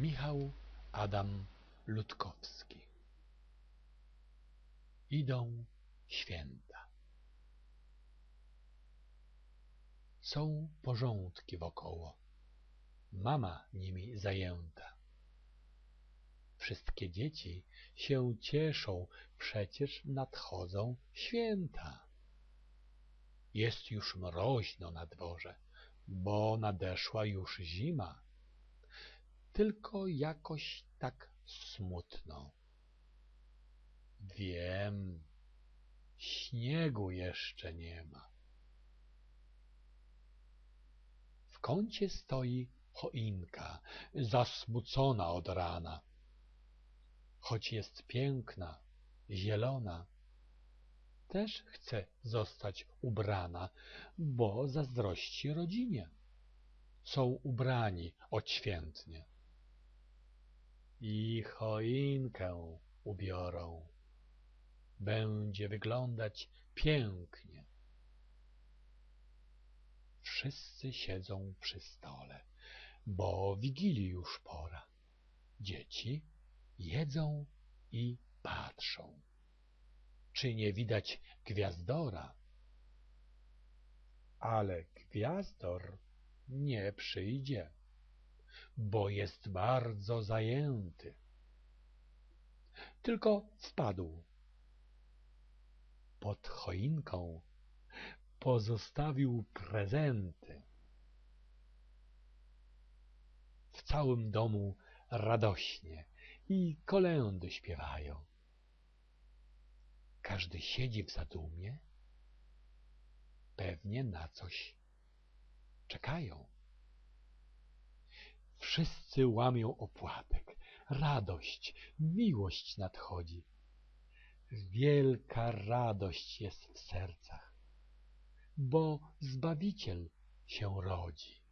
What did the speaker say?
Michał Adam Ludkowski Idą święta Są porządki wokoło, mama nimi zajęta. Wszystkie dzieci się cieszą, przecież nadchodzą święta. Jest już mroźno na dworze, bo nadeszła już zima. Tylko jakoś tak smutno. Wiem, śniegu jeszcze nie ma. W kącie stoi choinka, zasmucona od rana. Choć jest piękna, zielona, też chce zostać ubrana, bo zazdrości rodzinie. Są ubrani odświętnie. I choinkę ubiorą. Będzie wyglądać pięknie. Wszyscy siedzą przy stole, bo wigilii już pora. Dzieci jedzą i patrzą czy nie widać gwiazdora. Ale gwiazdor nie przyjdzie, bo jest bardzo zajęty. Tylko wpadł. Pod choinką pozostawił prezenty. W całym domu radośnie i kolędy śpiewają. Każdy siedzi w zadumie. Pewnie na coś czekają. Wszyscy łamią opłatek. Radość, miłość nadchodzi. Wielka radość jest w sercach, bo Zbawiciel się rodzi.